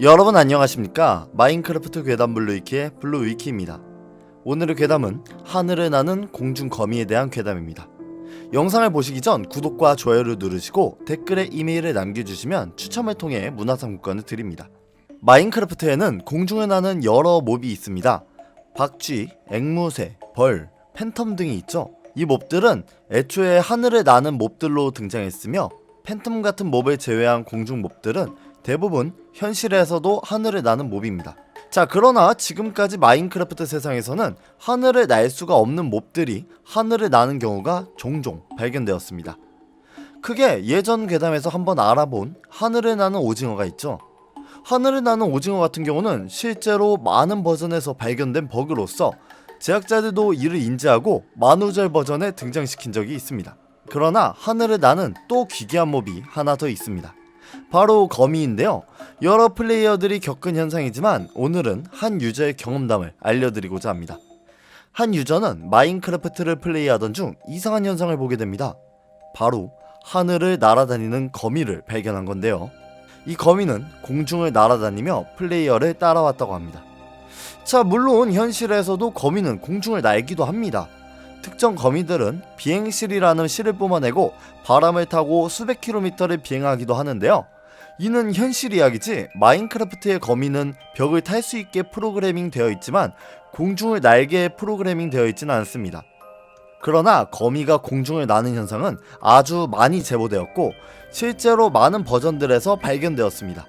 여러분 안녕하십니까? 마인크래프트 괴담 블루위키의 블루위키입니다. 오늘의 괴담은 하늘을 나는 공중 거미에 대한 괴담입니다. 영상을 보시기 전 구독과 좋아요를 누르시고 댓글에 이메일을 남겨주시면 추첨을 통해 문화상품권을 드립니다. 마인크래프트에는 공중을 나는 여러 몹이 있습니다. 박쥐, 앵무새, 벌, 팬텀 등이 있죠. 이 몹들은 애초에 하늘을 나는 몹들로 등장했으며 팬텀 같은 몹을 제외한 공중 몹들은 대부분 현실에서도 하늘을 나는 몹입니다. 자, 그러나 지금까지 마인크래프트 세상에서는 하늘을 날 수가 없는 몹들이 하늘을 나는 경우가 종종 발견되었습니다. 크게 예전 괴담에서 한번 알아본 하늘을 나는 오징어가 있죠. 하늘을 나는 오징어 같은 경우는 실제로 많은 버전에서 발견된 버그로서 제작자들도 이를 인지하고 만우절 버전에 등장시킨 적이 있습니다. 그러나 하늘을 나는 또 기괴한 몹이 하나 더 있습니다. 바로 거미인데요. 여러 플레이어들이 겪은 현상이지만 오늘은 한 유저의 경험담을 알려드리고자 합니다. 한 유저는 마인크래프트를 플레이하던 중 이상한 현상을 보게 됩니다. 바로 하늘을 날아다니는 거미를 발견한 건데요. 이 거미는 공중을 날아다니며 플레이어를 따라왔다고 합니다. 자, 물론 현실에서도 거미는 공중을 날기도 합니다. 특정 거미들은 비행실이라는 실을 뿜어내고 바람을 타고 수백 킬로미터를 비행하기도 하는데요. 이는 현실 이야기지 마인크래프트의 거미는 벽을 탈 수 있게 프로그래밍 되어 있지만 공중을 날게 프로그래밍 되어 있지는 않습니다. 그러나 거미가 공중을 나는 현상은 아주 많이 제보되었고 실제로 많은 버전들에서 발견되었습니다.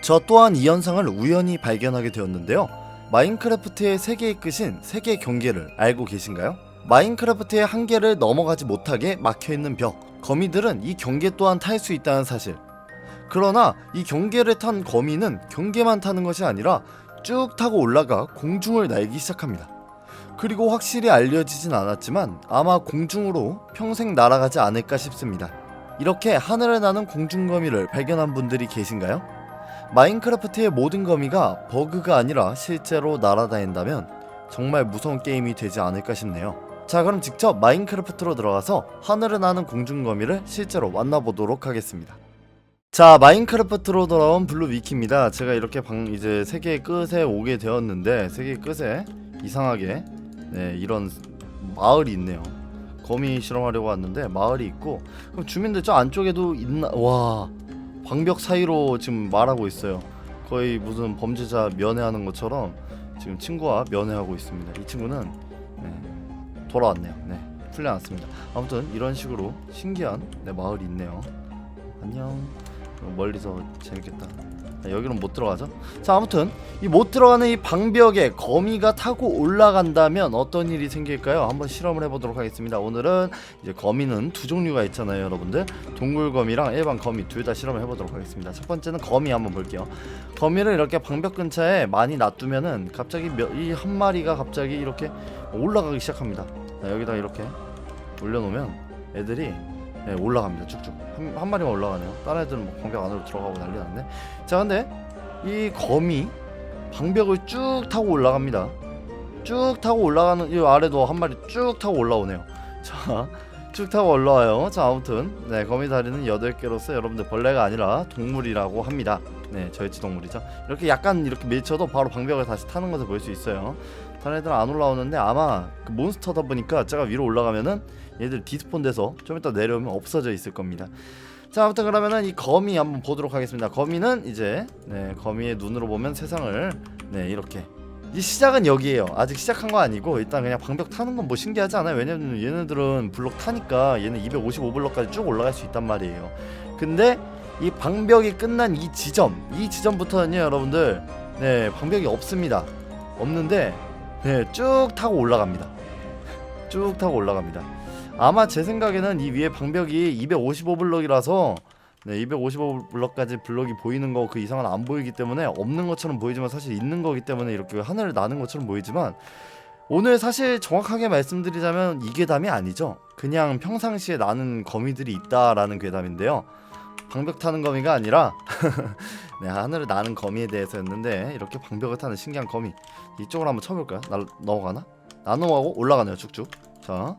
저 또한 이 현상을 우연히 발견하게 되었는데요. 마인크래프트의 세계의 끝인 세계 경계를 알고 계신가요? 마인크래프트의 한계를 넘어가지 못하게 막혀있는 벽 거미들은 이 경계 또한 탈 수 있다는 사실 그러나 이 경계를 탄 거미는 경계만 타는 것이 아니라 쭉 타고 올라가 공중을 날기 시작합니다 그리고 확실히 알려지진 않았지만 아마 공중으로 평생 날아가지 않을까 싶습니다 이렇게 하늘을 나는 공중거미를 발견한 분들이 계신가요? 마인크래프트의 모든 거미가 버그가 아니라 실제로 날아다닌다면 정말 무서운 게임이 되지 않을까 싶네요. 자 그럼 직접 마인크래프트로 들어가서 하늘을 나는 공중거미를 실제로 만나보도록 하겠습니다. 자 마인크래프트로 돌아온 블루위키입니다. 제가 이렇게 방 이제 세계의 끝에 오게 되었는데 세계의 끝에 이상하게 네 이런 마을이 있네요. 거미 실험하려고 왔는데 마을이 있고 그럼 주민들 저 안쪽에도 있나 와 방벽 사이로 지금 말하고 있어요. 거의 무슨 범죄자 면회하는 것처럼 지금 친구와 면회하고 있습니다. 이 친구는 네, 돌아왔네요. 네, 풀려났습니다. 아무튼 이런 식으로 신기한 네, 마을이 있네요. 안녕. 멀리서 재밌겠다. 아, 여기는 못 들어가죠? 자, 아무튼 이 못 들어가는 이 방벽에 거미가 타고 올라간다면 어떤 일이 생길까요? 한번 실험을 해보도록 하겠습니다. 오늘은 이제 거미는 두 종류가 있잖아요, 여러분들. 동굴거미랑 일반 거미 둘 다 실험을 해보도록 하겠습니다. 첫 번째는 거미 한번 볼게요. 거미를 이렇게 방벽 근처에 많이 놔두면은 갑자기 이 한 마리가 갑자기 이렇게 올라가기 시작합니다. 자, 여기다 이렇게 올려놓으면 애들이 네, 올라갑니다. 쭉쭉 한, 한 마리만 올라가네요. 다른 애들은 뭐 방벽 안으로 들어가고 난리 났네. 자, 근데 이 거미 방벽을 쭉 타고 올라갑니다. 쭉 타고 올라가는 이 아래도 한 마리 쭉 타고 올라오네요. 자, 쭉 타고 올라와요. 자, 아무튼 네 거미 다리는 8개로서 여러분들 벌레가 아니라 동물이라고 합니다. 네, 저희치 동물이죠. 이렇게 약간 이렇게 밀쳐도 바로 방벽을 다시 타는 것을 볼 수 있어요. 다른 애들은 안 올라오는데 아마 그 몬스터다 보니까 제가 위로 올라가면은 얘들 디스폰 돼서 좀 이따 내려오면 없어져 있을 겁니다. 자 아무튼 그러면은 이 거미 한번 보도록 하겠습니다. 거미는 이제 네, 거미의 눈으로 보면 세상을 네 이렇게 이 시작은 여기에요. 아직 시작한 거 아니고 일단 그냥 방벽 타는 건 뭐 신기하지 않아요. 왜냐면 얘네들은 블록 타니까 얘는 255블록까지 쭉 올라갈 수 있단 말이에요. 근데 이 방벽이 끝난 이 지점, 이 지점부터는요, 여러분들, 네 방벽이 없습니다. 없는데 네 쭉 타고 올라갑니다. 쭉 타고 올라갑니다. 아마 제 생각에는 이 위에 방벽이 255블럭이라서 네, 255블럭까지 블럭이 보이는 거 그 이상은 안 보이기 때문에 없는 것처럼 보이지만 사실 있는 거기 때문에 이렇게 하늘을 나는 것처럼 보이지만 오늘 사실 정확하게 말씀드리자면 이 괴담이 아니죠. 그냥 평상시에 나는 거미들이 있다라는 괴담인데요. 방벽 타는 거미가 아니라 네, 하늘을 나는 거미에 대해서였는데 이렇게 방벽을 타는 신기한 거미. 이쪽으로 한번 쳐볼까요? 날 넘어가나? 나눠가고 올라가네요 쭉쭉. 자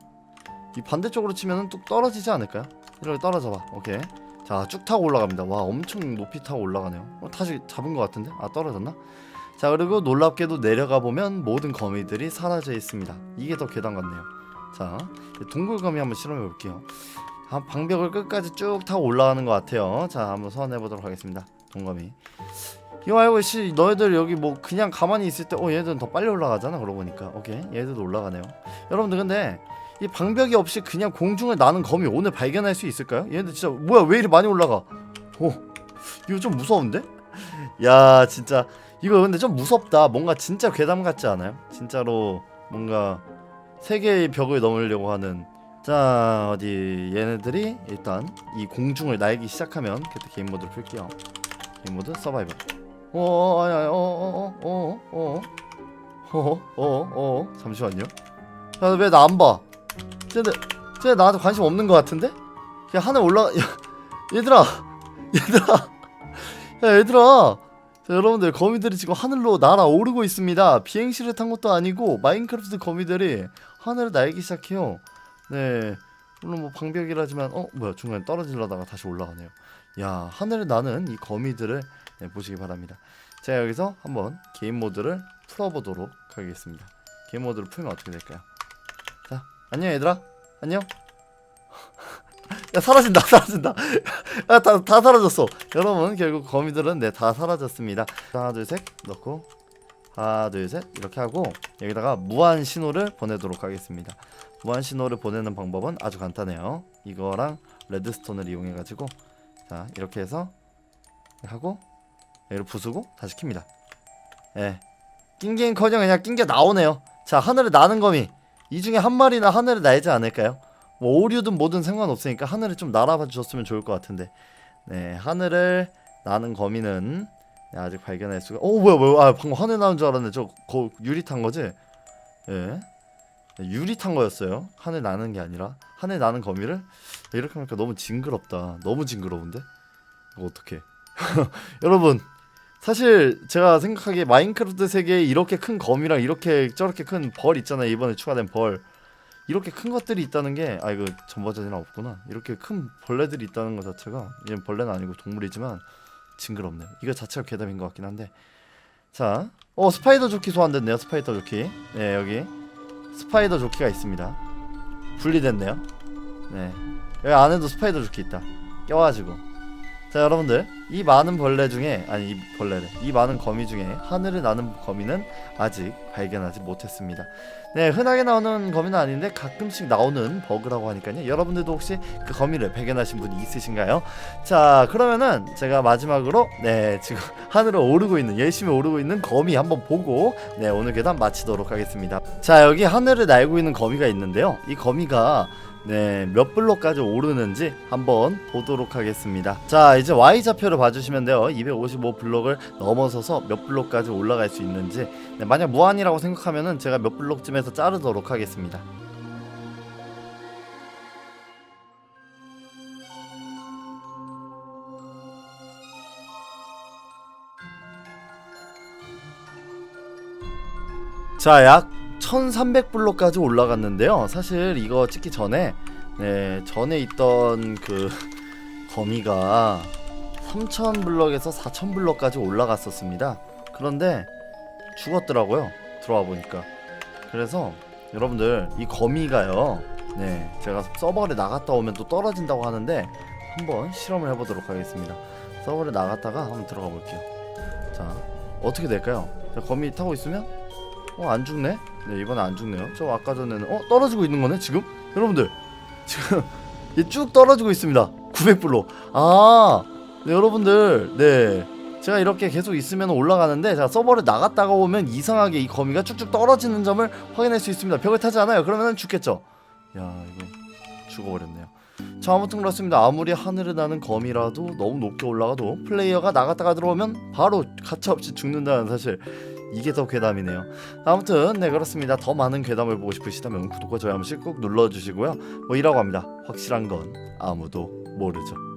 이 반대쪽으로 치면은 뚝 떨어지지 않을까요? 이렇게 떨어져 봐. 오케이. 자 쭉 타고 올라갑니다. 와 엄청 높이 타고 올라가네요. 어, 다시 잡은 것 같은데? 아 떨어졌나? 자 그리고 놀랍게도 내려가 보면 모든 거미들이 사라져 있습니다. 이게 더 계단 같네요. 자 동굴 거미 한번 실험해 볼게요. 한 방벽을 끝까지 쭉 타고 올라가는 것 같아요. 자 한번 소환해 보도록 하겠습니다. 동거미 이거 말고 씨 너희들 여기 뭐 그냥 가만히 있을 때 어 얘들은 더 빨리 올라가잖아 그러고 보니까. 오케이. 얘들도 올라가네요. 여러분들 근데 이 방벽이 없이 그냥 공중을 나는 거미 오늘 발견할 수 있을까요? 얘들 진짜 뭐야 왜 이리 많이 올라가? 오 이거 좀 무서운데? 야 진짜. 이거 근데 좀 무섭다. 뭔가 진짜 괴담 같지 않아요? 진짜로 뭔가 세계의 벽을 넘으려고 하는 자 어디 얘네들이 일단 이 공중을 날기 시작하면 그때 게임 모드를 풀게요. 게임 모드 서바이벌. 어 아니 아니 어어어어어어어어어 잠시만요. 야왜 나 안 봐? 쟤네 쟤네 나한테 관심 없는 것 같은데? 그냥 하늘 올라 야, 얘들아 얘들아. 야 얘들아. 자, 여러분들 거미들이 지금 하늘로 날아오르고 있습니다. 비행시를 탄 것도 아니고 마인크래프트 거미들이 하늘을 날기 시작해요 네. 물론 뭐 방벽이라지만 어 뭐야 중간에 떨어지려다가 다시 올라가네요. 야 하늘을 나는 이 거미들을 네, 보시기 바랍니다. 자 여기서 한번 게임 모드를 풀어보도록 하겠습니다. 게임 모드를 풀면 어떻게 될까요? 자 안녕 얘들아. 안녕. 야 사라진다 사라진다. 야 다 다 사라졌어. 여러분 결국 거미들은 네다 사라졌습니다. 하나 둘 셋. 넣고 하나 둘 셋. 이렇게 하고 여기다가 무한 신호를 보내도록 하겠습니다. 무한 신호를 보내는 방법은 아주 간단해요. 이거랑 레드스톤을 이용해 가지고 자 이렇게 해서 하고 얘를 부수고 다시 킵니다. 예. 낑기는커녕 그냥 낑겨 나오네요. 자 하늘에 나는 거미. 이 중에 한 마리나 하늘에 날지 않을까요? 뭐 오류든 뭐든 상관없으니까 하늘에 좀 날아봐 주셨으면 좋을 것 같은데. 네 하늘을 나는 거미는 네, 아직 발견할 수가 어 뭐야 뭐야 아 방금 하늘 나는 줄 알았네 저 거, 유리 탄 거지? 예. 네, 유리 탄 거였어요. 하늘 나는 게 아니라. 하늘 나는 거미를? 네, 이렇게 하니까 너무 징그럽다. 너무 징그러운데? 이거 어떡해. 여러분 사실 제가 생각하기에 마인크래프트 세계에 이렇게 큰 거미랑 이렇게 저렇게 큰 벌 있잖아요. 이번에 추가된 벌. 이렇게 큰 것들이 있다는 게 아 이거 전 버전이랑 없구나. 이렇게 큰 벌레들이 있다는 것 자체가 얘는 벌레는 아니고 동물이지만 징그럽네요. 이거 자체가 괴담인 것 같긴 한데. 자 어 스파이더 조끼 소환됐네요 스파이더 조끼. 네 여기. 스파이더 조끼가 있습니다. 분리됐네요. 네. 여기 안에도 스파이더 조끼 있다. 껴가지고 자 여러분들 이 많은 벌레 중에 아니 이 벌레래. 이 많은 거미 중에 하늘을 나는 거미는 아직 발견하지 못했습니다. 네 흔하게 나오는 거미는 아닌데 가끔씩 나오는 버그라고 하니까요. 여러분들도 혹시 그 거미를 발견하신 분이 있으신가요? 자 그러면은 제가 마지막으로 네 지금 하늘을 오르고 있는 열심히 오르고 있는 거미 한번 보고 네 오늘 괴담 마치도록 하겠습니다. 자 여기 하늘을 날고 있는 거미가 있는데요. 이 거미가 네, 몇 블록까지 오르는지 한번 보도록 하겠습니다. 자, 이제 Y 좌표를 봐주시면 돼요. 255 블록을 넘어서서 몇 블록까지 올라갈 수 있는지. 네, 만약 무한이라고 생각하면은 제가 몇 블록쯤에서 자르도록 하겠습니다. 자, 약 1300블록까지 올라갔는데요. 사실 이거 찍기 전에 네, 전에 있던 그 거미가 3000블럭에서 4000블럭까지 올라갔었습니다. 그런데 죽었더라고요. 들어와 보니까. 그래서 여러분들 이 거미가요. 네, 제가 서버를 나갔다 오면 또 떨어진다고 하는데 한번 실험을 해보도록 하겠습니다. 서버를 나갔다가 한번 들어가 볼게요. 자, 어떻게 될까요? 자, 거미 타고 있으면 어 안 죽네? 네 이번에 안 죽네요. 저 아까 전에는 어 떨어지고 있는 거네 지금? 여러분들 지금 얘 쭉 떨어지고 있습니다. 900불로. 아 네, 여러분들 네 제가 이렇게 계속 있으면 올라가는데 자 서버를 나갔다가 오면 이상하게 이 거미가 쭉쭉 떨어지는 점을 확인할 수 있습니다. 벽을 타지 않아요. 그러면 죽겠죠. 야 이거 죽어버렸네요. 자 아무튼 그렇습니다. 아무리 하늘을 나는 거미라도 너무 높게 올라가도 플레이어가 나갔다가 들어오면 바로 가차없이 죽는다는 사실 이게 더 괴담이네요. 아무튼 네 그렇습니다. 더 많은 괴담을 보고 싶으시다면 구독과 좋아요 한 번씩 꼭 눌러주시고요. 뭐 이라고 합니다. 확실한 건 아무도 모르죠.